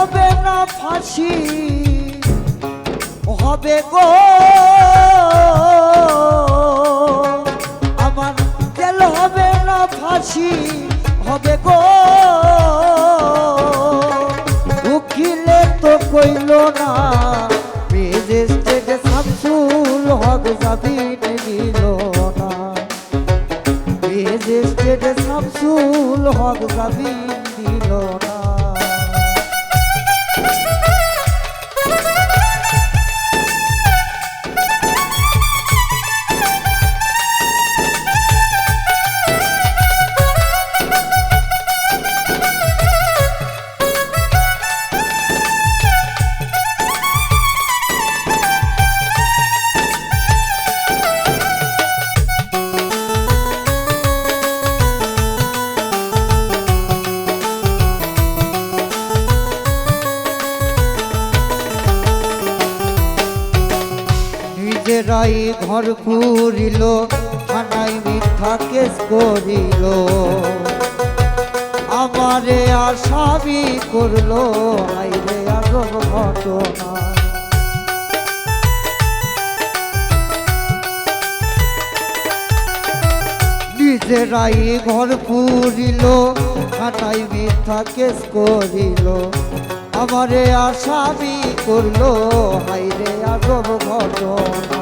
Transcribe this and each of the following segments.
ফাঁসি, হবে গো। আমার জেল হবে না ফাঁসি, হবে গো। উকিলে তো কইল না রেজিস্ট্রেড শামসুল হক জামিন নিল না। রেজিস্ট্রেড শামসুল হক জামিন দিল না। নিজেরাই ঘর পুরিল থানায় মিথ্যা কেস করিল। আমারে আর আসামি করল আইরে আগব ঘটনা। নিজেরাই ঘর পুরিল থানায় মিথ্যা কেস করিল। আমারে আসামি করল হাইরে আগব ঘটনা।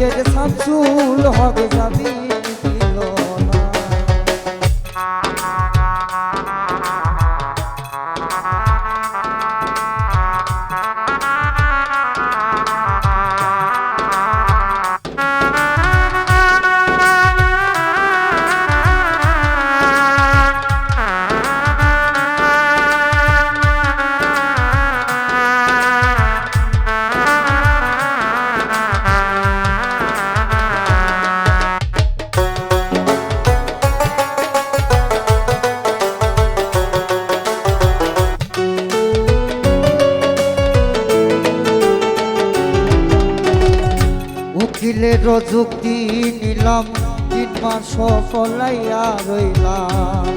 ম্যাজিস্ট্রেট শামসুল হক জামিন উকিলের যুক্তি নিলাম, তিন মাস সফলাইয়া রইলাম।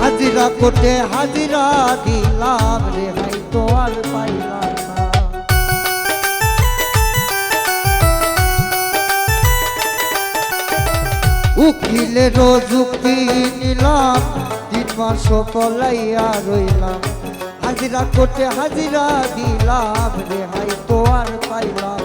হাজিরা করতে হাজিরা দিলাম রেহাই তো আর পাইলাম না। উকিলের যুক্তি নিলাম, তিন মাস পলাইয়া রইলাম। হাজিরা করতে হাজিরা দিলাম রেহাই তো আর পাইলাম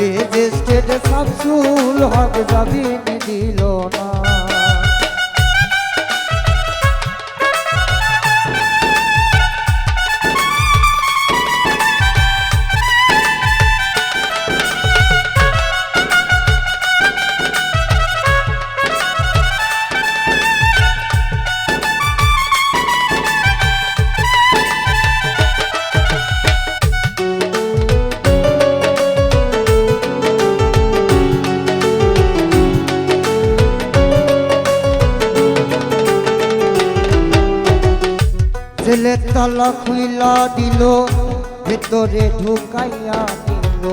ম্যাজিস্ট্রেট শামসুল হক জামিন দিল না। ছেলে তালা খুইলা দিল, ভেতরে ঢুকাইয়া দিল।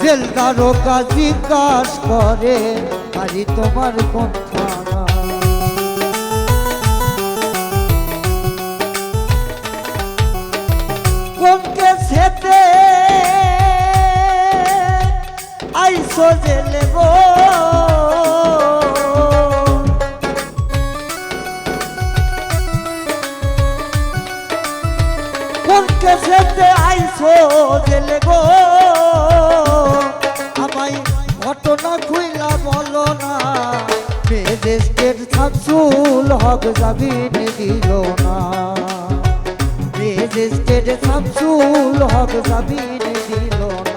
জেলদারও কাজী কাজ করে আরি তোমার কথা সেতে আইসো জেলে গো? কেসেতে আইসো জেলে গো? আমায় ঘটনা খুইলা বলো না। মেজেস্টের শামসুল হক জামিন দিল না। মেজেস্টের শামসুল হক জামিন দিল না।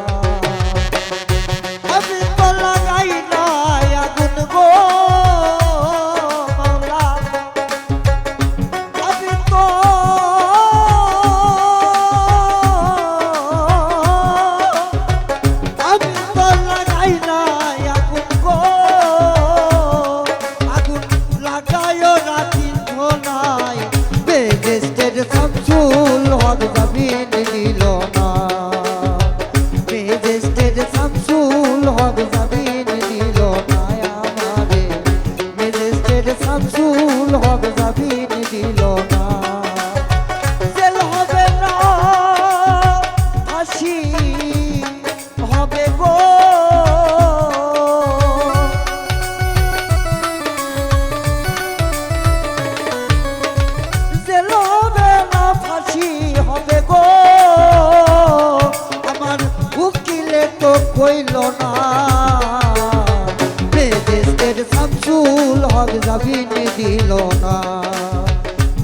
জামিন দিল না।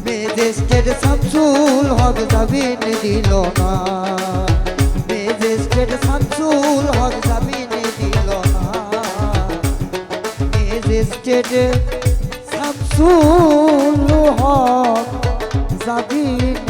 মেজেস্টের শামসুল হক জামিন দিল না। মেজেস্টের শামসুল হক জামিন দিল না। মেজেস্টের শামসুল হক জামিন